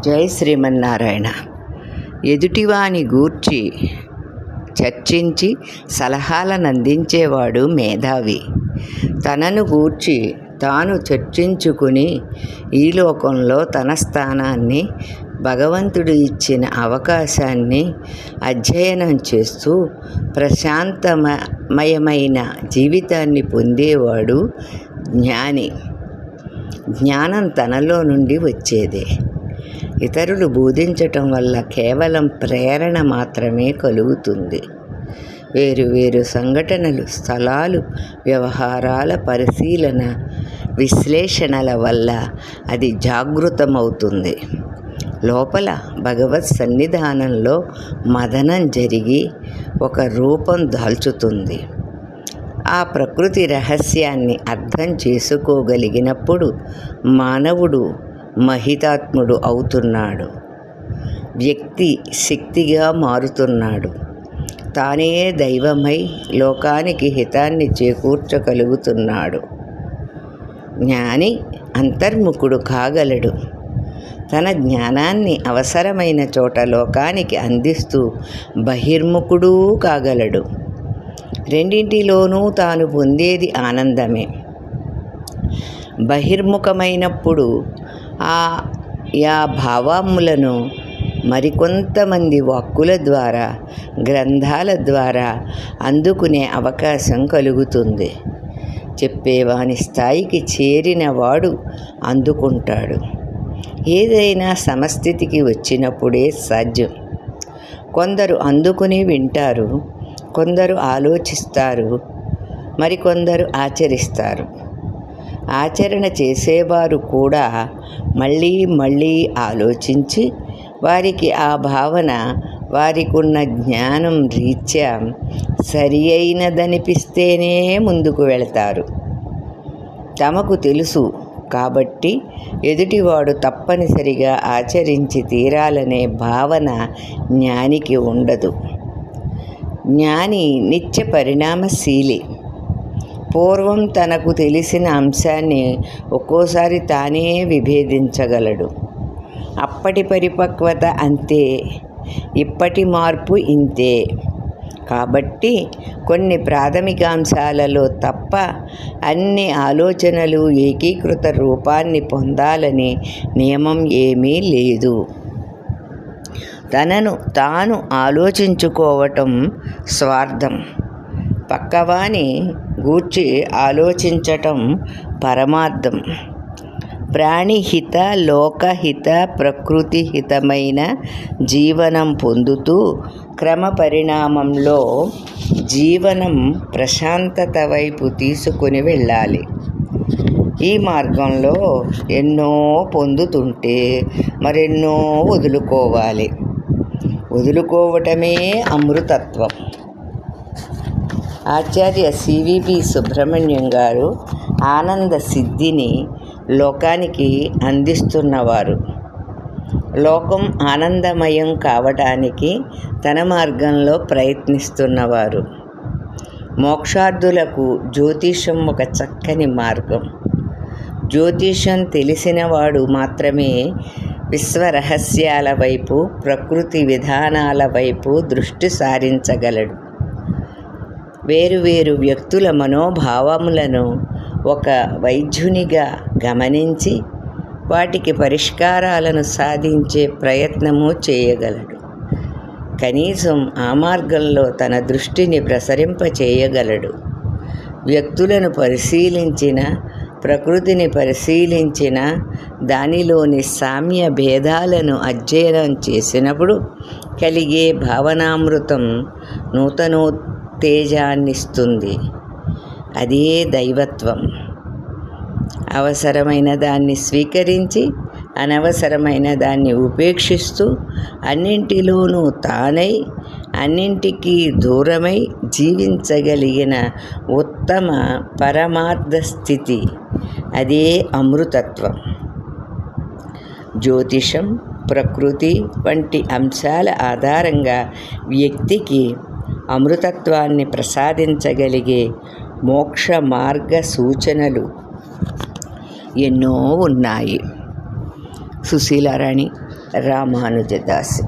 జై శ్రీమన్నారాయణ. ఎదుటివాని గూర్చి చర్చించి సలహాలను అందించేవాడు మేధావి. తనను గూర్చి తాను చర్చించుకుని ఈ లోకంలో తన స్థానాన్ని భగవంతుడు ఇచ్చిన అవకాశాన్ని అధ్యయనం చేస్తూ ప్రశాంతమయమైన జీవితాన్ని పొందేవాడు జ్ఞాని. జ్ఞానం తనలో నుండి వచ్చేదే. ఇతరులు బోధించటం వల్ల కేవలం ప్రేరణ మాత్రమే కలుగుతుంది. వేరు వేరు సంఘటనలు స్థలాలు వ్యవహారాల పరిశీలన విశ్లేషణల వల్ల అది జాగృతమవుతుంది. లోపల భగవత్ సన్నిధానంలో మదనం జరిగి ఒక రూపం దాల్చుతుంది. ఆ ప్రకృతి రహస్యాన్ని అర్థం చేసుకోగలిగినప్పుడు మానవుడు మహితాత్ముడు అవుతున్నాడు. వ్యక్తి శక్తిగా మారుతున్నాడు. తానే దైవమై లోకానికి హితాన్ని చేకూర్చగలుగుతున్నాడు. జ్ఞాని అంతర్ముఖుడు కాగలడు. తన జ్ఞానాన్ని అవసరమైన చోట లోకానికి అందిస్తూ బహిర్ముఖుడూ కాగలడు. రెండింటిలోనూ తాను పొందేది ఆనందమే. బహిర్ముఖమైనప్పుడు ఆ యా భావములను మరికొంతమంది వాక్కుల ద్వారా గ్రంథాల ద్వారా అందుకునే అవకాశం కలుగుతుంది. చెప్పేవాని స్థాయికి చేరిన వాడు అందుకుంటాడు. ఏదైనా సమస్థితికి వచ్చినప్పుడే సాధ్యం. కొందరు అందుకుని వింటారు కొందరు ఆలోచిస్తారు మరికొందరు ఆచరిస్తారు. ఆచరణ చేసేవారు కూడా మళ్ళీ మళ్ళీ ఆలోచించి వారికి ఆ భావన వారికి ఉన్న జ్ఞానం రీత్యా సరి అయినదనిపిస్తేనే ముందుకు వెళతారు. తమకు తెలుసు కాబట్టి ఎదుటివాడు తప్పనిసరిగా ఆచరించి తీరాలనే భావన జ్ఞానికి ఉండదు. జ్ఞాని నిత్య పరిణామశీలి. పూర్వం తనకు తెలిసిన అంశాన్ని ఒక్కోసారి తానే విభేదించగలడు. అప్పటి పరిపక్వత అంతే ఇప్పటి మార్పు ఇంతే. కాబట్టి కొన్ని ప్రాథమిక అంశాలలో తప్ప అన్ని ఆలోచనలు ఏకీకృత రూపాన్ని పొందాలని నియమం ఏమీ లేదు. తనను తాను ఆలోచించుకోవటం స్వార్థం. పక్కవాని గూర్చి ఆలోచించటం పరమార్థం. ప్రాణిహిత లోకహిత ప్రకృతి హితమైన జీవనం పొందుతూ క్రమ పరిణామంలో జీవనం ప్రశాంతత వైపు తీసుకొని వెళ్ళాలి. ఈ మార్గంలో ఎన్నో పొందుతుంటే మరెన్నో వదులుకోవాలి. వదులుకోవటమే అమృతత్వం. ఆచార్య సివిపి సుబ్రహ్మణ్యం గారు ఆనంద సిద్ధిని లోకానికి అందిస్తున్నవారు. లోకం ఆనందమయం కావటానికి తన మార్గంలో ప్రయత్నిస్తున్నవారు. మోక్షార్థులకు జ్యోతిషం ఒక చక్కని మార్గం. జ్యోతిషం తెలిసినవాడు మాత్రమే విశ్వరహస్యాల వైపు ప్రకృతి విధానాల వైపు దృష్టి సారించగలడు. వేరువేరు వ్యక్తుల మనోభావములను ఒక వైద్యునిగా గమనించి వాటికి పరిష్కారాలను సాధించే ప్రయత్నము చేయగలడు. కనీసం ఆ మార్గంలో తన దృష్టిని ప్రసరింప చేయగలడు వ్యక్తులను పరిశీలించిన ప్రకృతిని పరిశీలించిన దానిలోని సామ్య భేదాలను అధ్యయనం చేసినప్పుడు కలిగే భావనామృతం తేజాన్నిస్తుంది అదే దైవత్వం. అవసరమైన దాన్ని స్వీకరించి అనవసరమైన దాన్ని ఉపేక్షిస్తూ అన్నింటిలోనూ తానై అన్నింటికీ దూరమై జీవించగలిగిన ఉత్తమ పరమార్థ స్థితి అదే అమృతత్వం. జ్యోతిషం ప్రకృతి వంటి అంశాల ఆధారంగా వ్యక్తికి అమృతత్వాన్ని ప్రసాదించగలిగే మోక్ష మార్గ సూచనలు ఎన్నో ఉన్నాయి. సుశీలారాణి రామానుజదాస్